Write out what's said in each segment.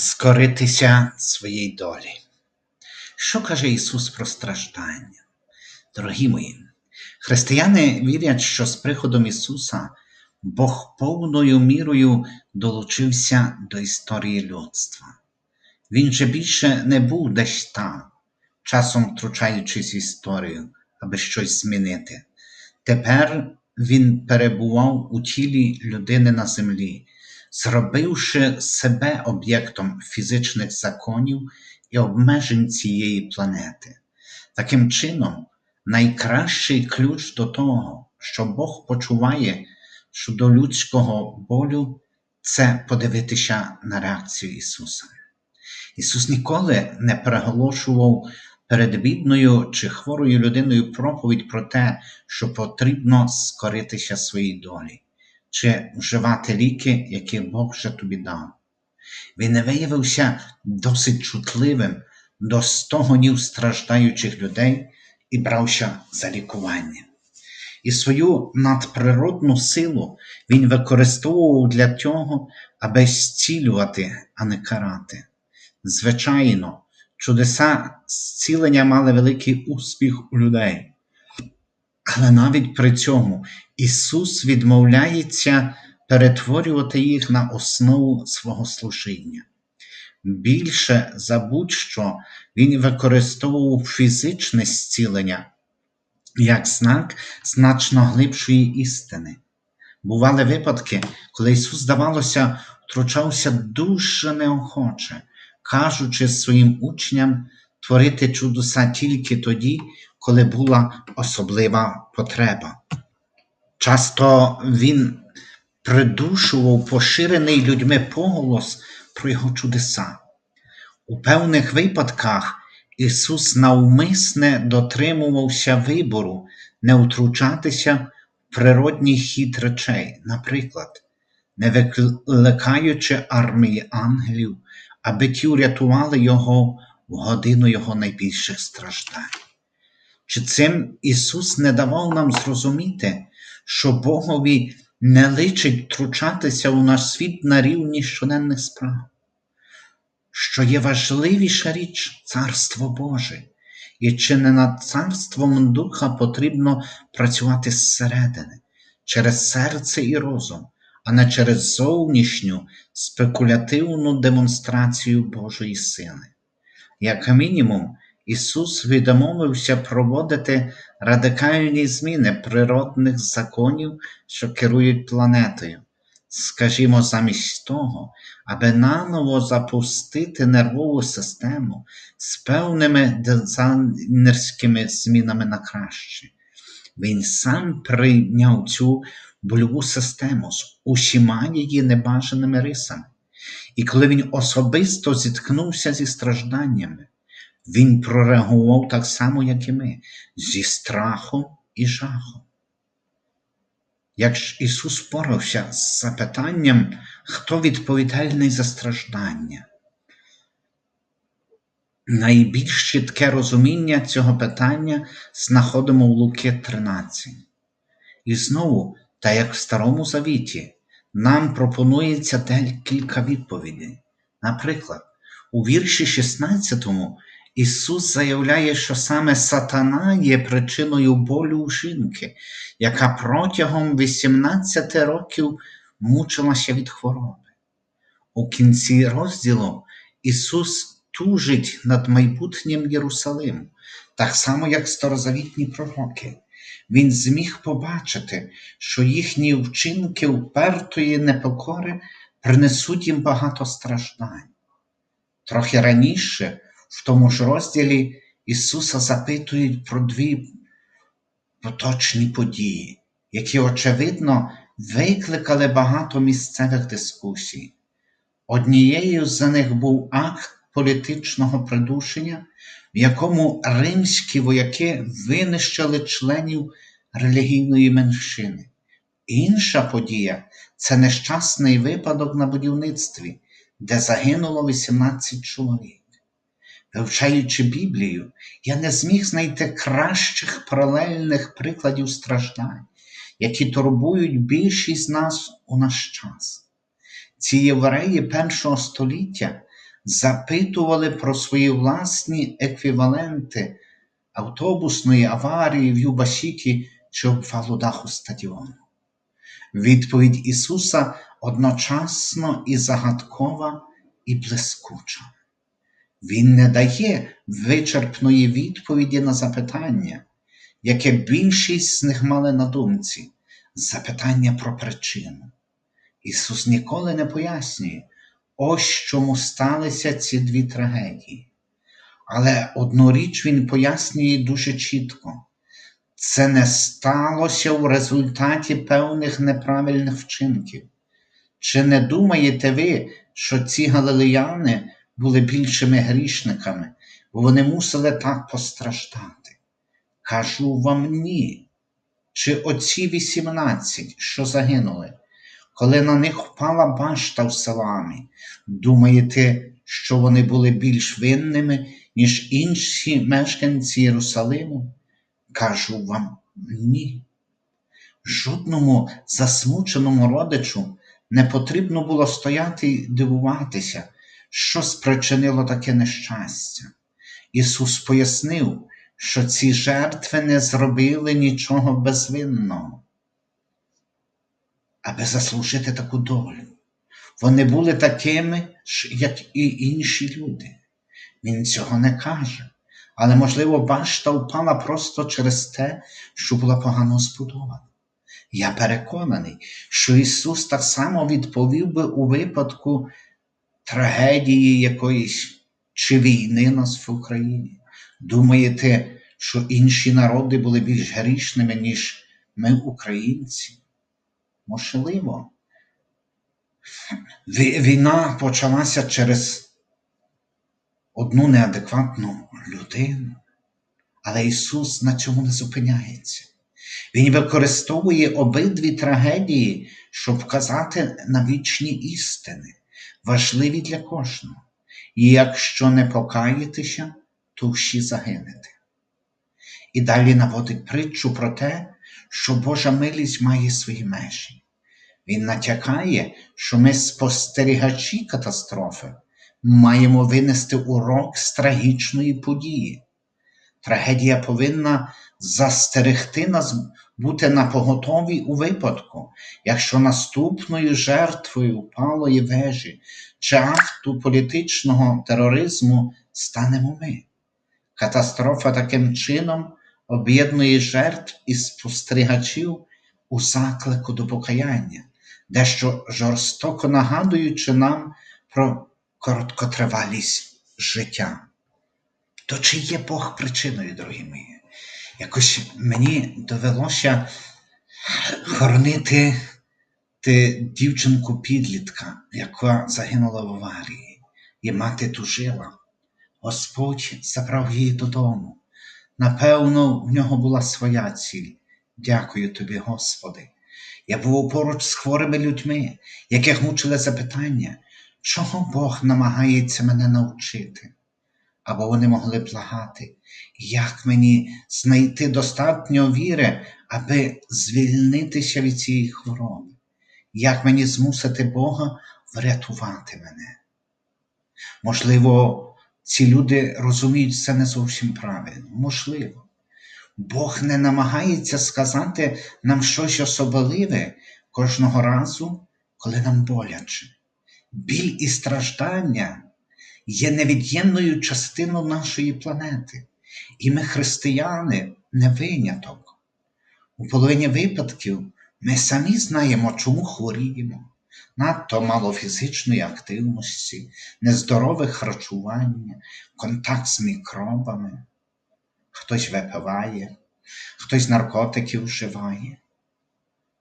скоритися своїй долі. Що каже Ісус про страждання? Дорогі мої, християни вірять, що з приходом Ісуса Бог повною мірою долучився до історії людства. Він же більше не був десь там, часом втручаючись в історію, аби щось змінити. Тепер він перебував у тілі людини на землі, зробивши себе об'єктом фізичних законів і обмежень цієї планети. Таким чином, найкращий ключ до того, що Бог почуває щодо людського болю, це подивитися на реакцію Ісуса. Ісус ніколи не переголошував перед бідною чи хворою людиною проповідь про те, що потрібно скоритися своїй долі, чи вживати ліки, які Бог вже тобі дав. Він не виявився досить чутливим до стогонів страждаючих людей і брався за лікування. І свою надприродну силу він використовував для того, аби зцілювати, а не карати. Звичайно, чудеса зцілення мали великий успіх у людей. Але навіть при цьому Ісус відмовляється перетворювати їх на основу свого служіння. Більше за будь-що Він використовував фізичне зцілення як знак значно глибшої істини. Бували випадки, коли Ісус, здавалося, втручався дуже неохоче, кажучи своїм учням творити чудеса тільки тоді, коли була особлива потреба. Часто він придушував поширений людьми поголос про його чудеса. У певних випадках Ісус навмисне дотримувався вибору не втручатися в природній хід речей, наприклад, не викликаючи армії ангелів, аби ті урятували Його в годину Його найбільших страждань. Чи цим Ісус не давав нам зрозуміти, що Богові не личить втручатися у наш світ на рівні щоденних справ? що є важливіша річ Царство Боже, і чи не над царством Духа потрібно працювати зсередини, через серце і розум, а не через зовнішню спекулятивну демонстрацію Божої сили. Як мінімум, Ісус відмовився проводити радикальні зміни природних законів, що керують планетою. Скажімо, замість того, аби наново запустити нервову систему з певними дизайнерськими змінами на краще. Він сам прийняв цю больову систему з усіма її небажаними рисами. І коли він особисто зіткнувся зі стражданнями, він прореагував так само, як і ми, зі страхом і жахом. Як ж Ісус порався з запитанням, хто відповідальний за страждання? Найбільш чітке розуміння цього питання знаходимо в Луки 13. І знову, так як в Старому Завіті, нам пропонується декілька відповідей. Наприклад, у вірші 16 Ісус заявляє, що саме сатана є причиною болю у жінки, яка протягом 18 років мучилася від хвороби. У кінці розділу Ісус тужить над майбутнім Єрусалимом, так само, як старозавітні пророки. Він зміг побачити, що їхні вчинки впертої непокори принесуть їм багато страждань. Трохи раніше. В тому ж розділі Ісуса запитують про дві поточні події, які, очевидно, викликали багато місцевих дискусій. Однією з них був акт політичного придушення, в якому римські вояки винищили членів релігійної меншини. Інша подія це нещасний випадок на будівництві, де загинуло 18 чоловік. Вивчаючи Біблію, я не зміг знайти кращих паралельних прикладів страждань, які турбують більшість з нас у наш час. Ці євреї першого століття запитували про свої власні еквіваленти автобусної аварії в Юбасіті чи обвалу даху стадіону. Відповідь Ісуса одночасно і загадкова, і блискуча. Він не дає вичерпної відповіді на запитання, яке більшість з них мали на думці запитання про причину. Ісус ніколи не пояснює, ось чому сталися ці дві трагедії. Але одну річ Він пояснює дуже чітко: це не сталося в результаті певних неправильних вчинків. Чи не думаєте ви, що ці галилеяни були більшими грішниками, бо вони мусили так постраждати? Кажу вам ні. Чи оці 18, що загинули, коли на них впала башта в селамі, думаєте, що вони були більш винними, ніж інші мешканці Єрусалиму? Кажу вам ні. Жодному засмученому родичу не потрібно було стояти й дивуватися, що спричинило таке нещастя. Ісус пояснив, що ці жертви не зробили нічого безвинного, аби заслужити таку долю. Вони були такими ж, як і інші люди. Він цього не каже, але, можливо, башта впала просто через те, що була погано збудована. Я переконаний, що Ісус так само відповів би у випадку трагедії якоїсь чи війни нас в Україні. Думаєте, що інші народи були більш грішними, ніж ми, українці? Можливо. Війна почалася через одну неадекватну людину, але Ісус на цьому не зупиняється. Він використовує обидві трагедії, щоб вказати на вічні істини, важливі для кожного. І якщо не покаєтеся, то всі загинете. І далі наводить притчу про те, що Божа милість має свої межі. Він натякає, що ми, спостерігачі катастрофи, маємо винести урок з трагічної події. Трагедія повинна застерегти нас бути на поготові у випадку, якщо наступною жертвою палої вежі чи акту політичного тероризму станемо ми. Катастрофа таким чином об'єднує жертв і спостерігачів у заклику до покаяння, дещо жорстоко нагадуючи нам про короткотривалість життя. То чи є Бог причиною, дорогі мої? Якось мені довелося хоронити ти дівчинку підлітка, яка загинула в аварії, і мати тужила. Господь забрав її додому. Напевно, в нього була своя ціль. Дякую тобі, Господи. Я був поруч з хворими людьми, яких мучили запитання, чого Бог намагається мене навчити або вони могли благати, як мені знайти достатньо віри, аби звільнитися від цієї хвороби, як мені змусити Бога врятувати мене. Можливо, ці люди розуміють це не зовсім правильно, можливо. Бог не намагається сказати нам щось особливе кожного разу, коли нам боляче. Біль і страждання є невід'ємною частиною нашої планети, і ми, християни, не виняток. У половині випадків ми самі знаємо, чому хворіємо, надто мало фізичної активності, нездорове харчування, контакт з мікробами. Хтось випиває, хтось наркотиків вживає.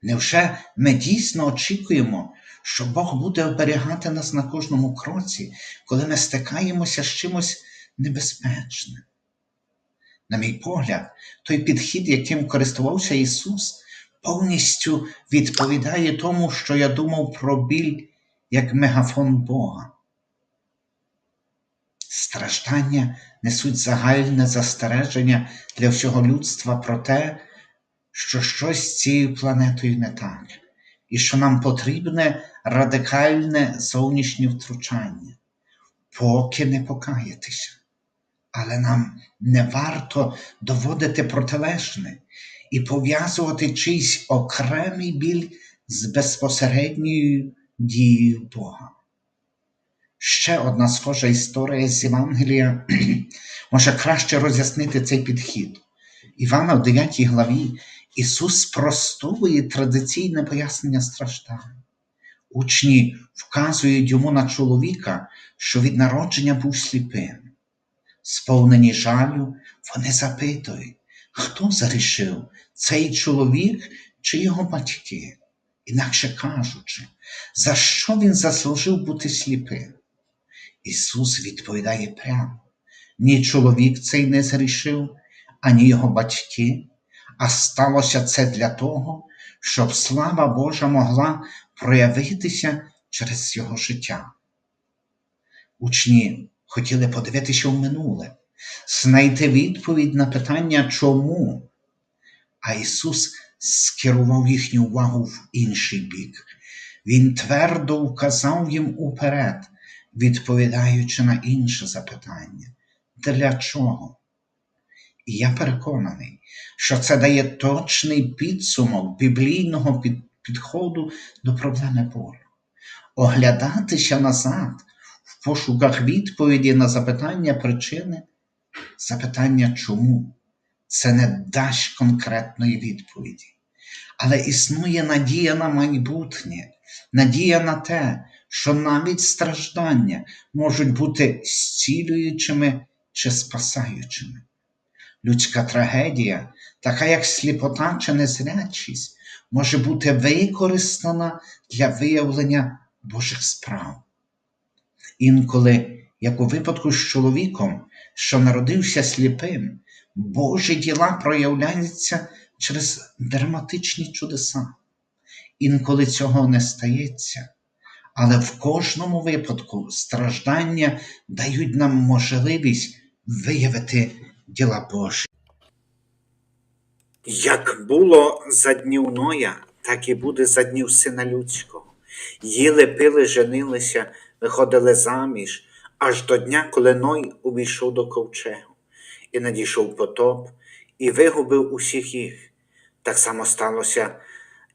Невже ми дійсно очікуємо, що Бог буде оберігати нас на кожному кроці, коли ми стикаємося з чимось небезпечним. На мій погляд, той підхід, яким користувався Ісус, повністю відповідає тому, що я думав про біль як мегафон Бога. Страждання несуть загальне застереження для всього людства про те, що щось з цією планетою не так і що нам потрібне радикальне зовнішнє втручання. поки не покаєтеся. Але нам не варто доводити протилежне і пов'язувати чийсь окремий біль з безпосередньою дією Бога. Ще одна схожа історія з Євангелія може краще роз'яснити цей підхід. Івана в 9 главі Ісус спростовує традиційне пояснення страждань. Учні вказують йому на чоловіка, що від народження був сліпим. Сповнені жалю, вони запитують, хто зарішив, цей чоловік чи його батьки? Інакше кажучи, за що він заслужив бути сліпим? Ісус відповідає прямо: ні чоловік цей не зрішив, ані його батьки, а сталося це для того, щоб слава Божа могла проявитися через його життя. Учні хотіли подивитися в минуле, знайти відповідь на питання чому, а Ісус скерував їхню увагу в інший бік. Він твердо вказав їм уперед, відповідаючи на інше запитання для чого? І я переконаний, що це дає точний підсумок біблійного під- підходу до проблеми болю. Оглядатися назад в пошуках відповіді на запитання причини, запитання чому, це не дасть конкретної відповіді. Але існує надія на майбутнє, надія на те, що навіть страждання можуть бути зцілюючими чи спасаючими. Людська трагедія, така як сліпота чи незрячість, може бути використана для виявлення Божих справ. Інколи, як у випадку з чоловіком, що народився сліпим, Божі діла проявляються через драматичні чудеса. Інколи цього не стається, але в кожному випадку страждання дають нам можливість виявити діла Божі. Як було за днів Ноя, так і буде за днів сина людського. Їли, пили, женилися, виходили заміж, аж до дня, коли Ной увійшов до ковчегу, і надійшов потоп, і вигубив усіх їх. Так само сталося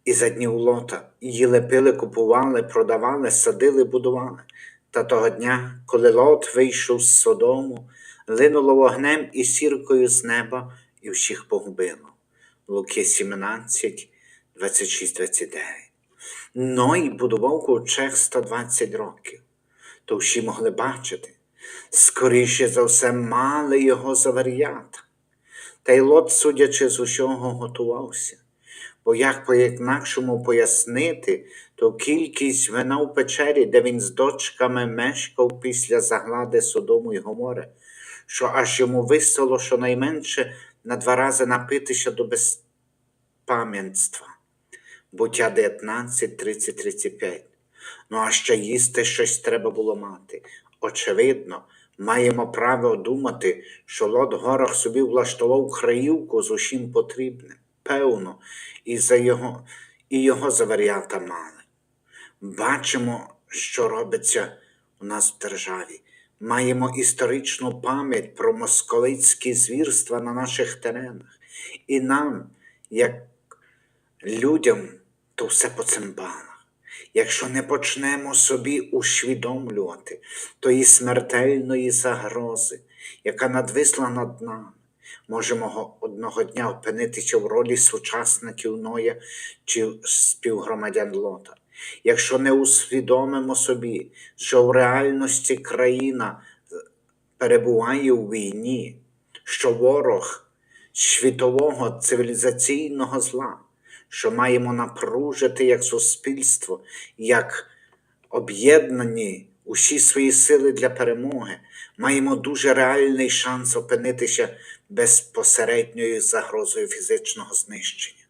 і за днів лота. Їли, пили, купували, продавали, садили, будували. Та того дня, коли лот вийшов з Содому, линуло вогнем і сіркою з неба, і всіх погубило. Луки 17, 26, 29. Ной будував ковчег 120 років, то всі могли бачити. Скоріше за все, мали його за варіата. Та й лот, судячи з усього, готувався. Бо як по-інакшому пояснити, то кількість вина в печері, де він з дочками мешкав після заглади Содому й Гомори, що аж йому висало щонайменше на два рази напитися до безпам'ятства. Буття 19, 30, 35. Ну а ще їсти щось треба було мати. Очевидно, маємо право думати, що Лот горах собі влаштував краївку з усім потрібним. Певно, і, за його, і його за варіанта мали. Бачимо, що робиться у нас в державі. Маємо історичну пам'ять про московицькі звірства на наших теренах. І нам, як людям, то все по цимбалах. Якщо не почнемо собі усвідомлювати тої смертельної загрози, яка надвисла над нами, можемо одного дня опинитися в ролі сучасників Ноя чи співгромадян Лота. Якщо не усвідомимо собі, що в реальності країна перебуває у війні, що ворог світового цивілізаційного зла, що маємо напружити як суспільство, як об'єднані усі свої сили для перемоги, маємо дуже реальний шанс опинитися безпосередньою загрозою фізичного знищення.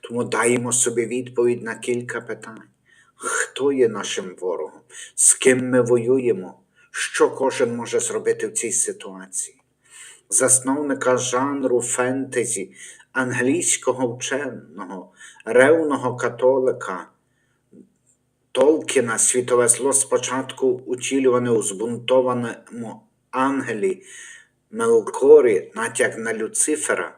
Тому даємо собі відповідь на кілька питань. Хто є нашим ворогом? З ким ми воюємо? Що кожен може зробити в цій ситуації? Засновника жанру фентезі, англійського вченого, ревного католика Толкіна світове зло спочатку утілюване у збунтованому ангелі Мелкорі, натяк на Люцифера,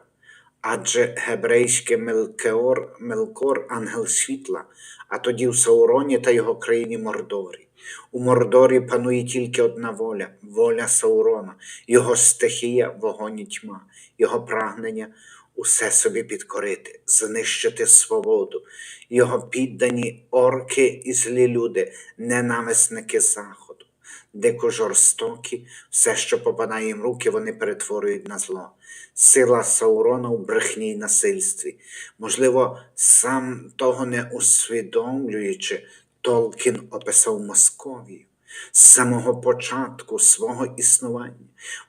адже гебрейське Мелкеор, Мелкор ангел світла, а тоді в Сауроні та його країні Мордорі. У Мордорі панує тільки одна воля воля Саурона, його стихія, вогонь і тьма, його прагнення усе собі підкорити, знищити свободу, його піддані орки і злі люди, ненависники Заходу. Дико жорстокі, все, що попадає їм руки, вони перетворюють на зло. Сила Саурона у брехні й насильстві. Можливо, сам того не усвідомлюючи, Толкін описав Московію. З самого початку свого існування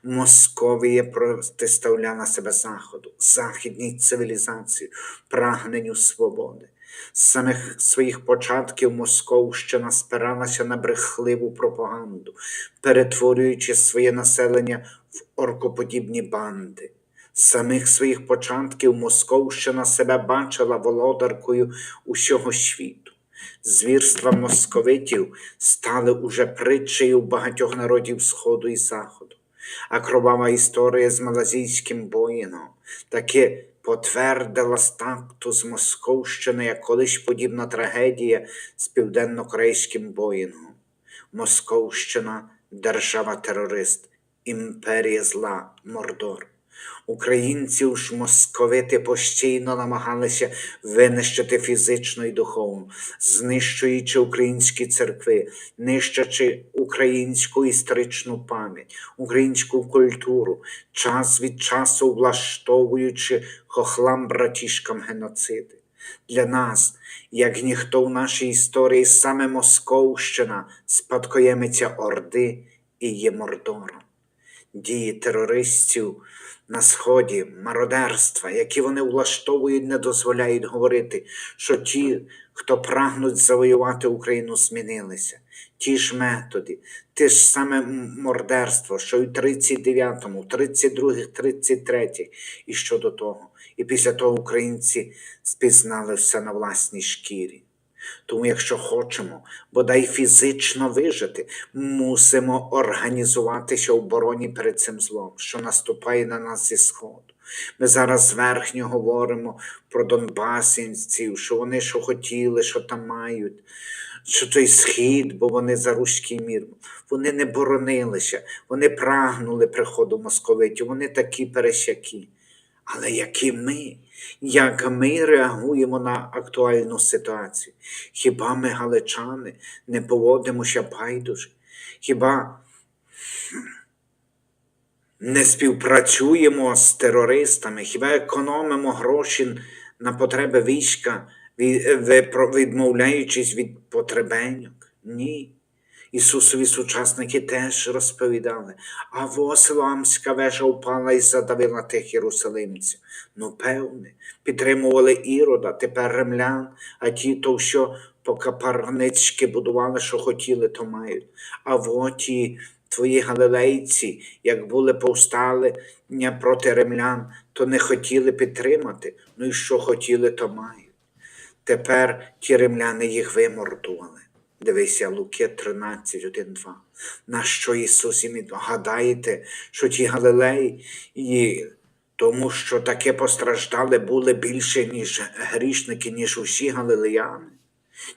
Московія протиставляла себе Заходу, західній цивілізації, прагненню свободи. З самих своїх початків Московщина спиралася на брехливу пропаганду, перетворюючи своє населення в оркоподібні банди. З самих своїх початків Московщина себе бачила володаркою усього світу. Звірства московитів стали уже притчею багатьох народів Сходу і Заходу, а кровава історія з малазійським воїном таки потвердила статус Московщини як колись подібна трагедія з південно-корейським воїном. Московщина держава-терорист, імперія зла, Мордор. Українців ж московити постійно намагалися винищити фізично і духовно, знищуючи українські церкви, нищачи українську історичну пам'ять, українську культуру, час від часу влаштовуючи хохлам братішкам геноциди. Для нас, як ніхто в нашій історії, саме Московщина, спадкоємиця Орди і є Мордором дії терористів на сході, мародерства, які вони влаштовують, не дозволяють говорити, що ті, хто прагнуть завоювати Україну, змінилися. Ті ж методи, те ж саме мордерство, що й у 39-му, 32-х, 33-х, і що до того. І після того українці спізнали все на власній шкірі. Тому, якщо хочемо бодай фізично вижити, мусимо організуватися в обороні перед цим злом, що наступає на нас зі сходу. Ми зараз зверхньо говоримо про донбасівців, що вони що хотіли, що там мають, що той схід, бо вони за руський мір. Вони не боронилися, вони прагнули приходу московитів, вони такі пересякі. Але які ми, як ми реагуємо на актуальну ситуацію? Хіба ми, галичани, не поводимося байдуже? Хіба не співпрацюємо з терористами? Хіба економимо гроші на потреби війська, відмовляючись від потребеньок? Ні. Ісусові сучасники теж розповідали, а Восламська вежа впала і задавила тих єрусалимців. Ну, певне, підтримували Ірода, тепер ремлян, а ті, то що покапарницьки будували, що хотіли, то мають. А от ті твої галилейці, як були повстали проти римлян, то не хотіли підтримати, ну і що хотіли, то мають. Тепер ті римляни їх вимордували. Дивися, Луки 13, 1, 2. На що Ісус і гадаєте, що ті Галилеї, тому що таке постраждали були більше, ніж грішники, ніж усі галилеяни?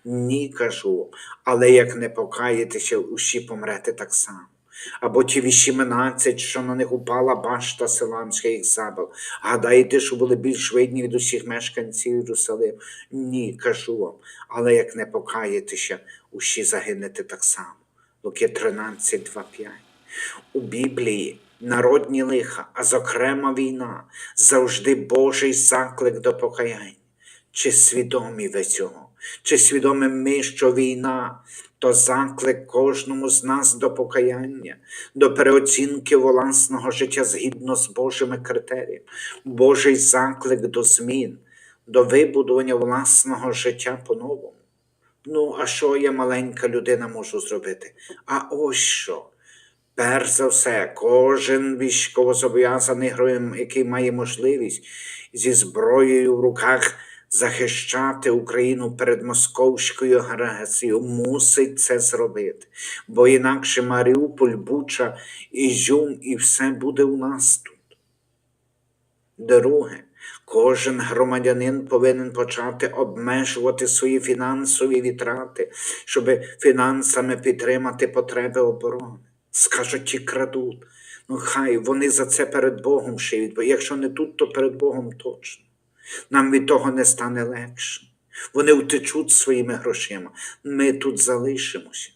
Ні, кажу, але як не покаєтеся, усі помрете так само. Або ті 18, що на них упала башта Силамська їх забив. Гадаєте, що були більш видні від усіх мешканців Єрусалиму? Ні, кажу вам, але як не покаєтеся, усі загинете так само. Луки 13, 2, 5. У Біблії народні лиха, а зокрема війна, завжди Божий заклик до покаяння. Чи свідомі ви цього? Чи свідомі ми, що війна то заклик кожному з нас до покаяння, до переоцінки власного життя згідно з Божими критеріями, Божий заклик до змін, до вибудування власного життя по-новому. Ну, а що я маленька людина можу зробити? А ось що. Перш за все, кожен військовозобов'язаний героєм, який має можливість зі зброєю в руках захищати Україну перед московською агресією, мусить це зробити. Бо інакше Маріуполь, Буча, Ізюм і все буде у нас тут. Друге, кожен громадянин повинен почати обмежувати свої фінансові витрати, щоб фінансами підтримати потреби оборони. Скажуть, ті крадуть. Ну хай вони за це перед Богом ще відповідають. Якщо не тут, то перед Богом точно. Нам від того не стане легше. Вони втечуть своїми грошима. Ми тут залишимося.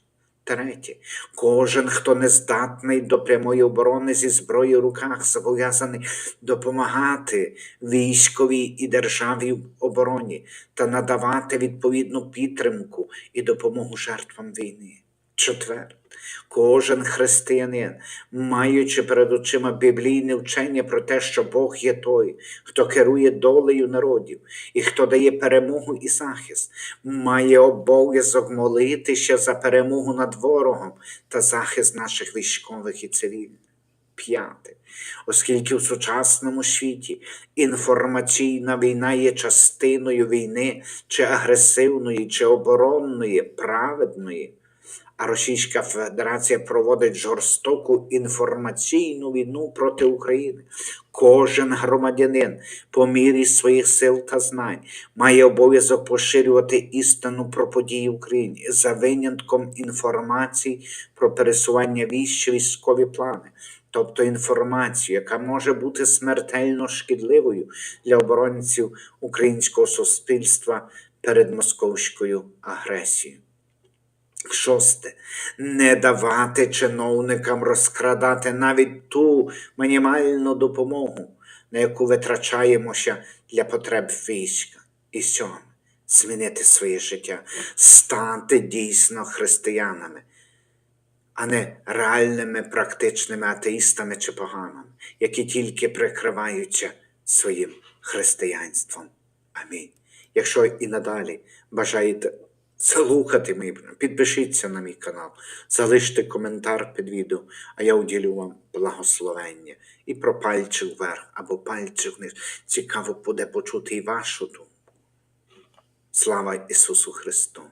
Третє, кожен, хто не здатний до прямої оборони зі зброєю в руках, зобов'язаний допомагати військовій і державі в обороні та надавати відповідну підтримку і допомогу жертвам війни. Четверте, кожен християнин, маючи перед очима біблійне вчення про те, що Бог є той, хто керує долею народів і хто дає перемогу і захист, має обов'язок молитися за перемогу над ворогом та захист наших військових і цивільних. П'яте. Оскільки в сучасному світі інформаційна війна є частиною війни чи агресивної, чи оборонної, праведної, а Російська Федерація проводить жорстоку інформаційну війну проти України. Кожен громадянин по мірі своїх сил та знань має обов'язок поширювати істину про події в Україні за винятком інформації про пересування чи військові плани, тобто інформацію, яка може бути смертельно шкідливою для оборонців українського суспільства перед московською агресією. Шосте, не давати чиновникам розкрадати навіть ту мінімальну допомогу, на яку витрачаємося для потреб війська. І сьоме, змінити своє життя, стати дійсно християнами, а не реальними практичними атеїстами чи поганами, які тільки прикриваються своїм християнством. Амінь. Якщо і надалі бажаєте мої, програми, підпишіться на мій канал, залиште коментар під відео, а я уділю вам благословення. І про пальчик вверх або пальчик вниз. Цікаво буде почути і вашу думку. Слава Ісусу Христу!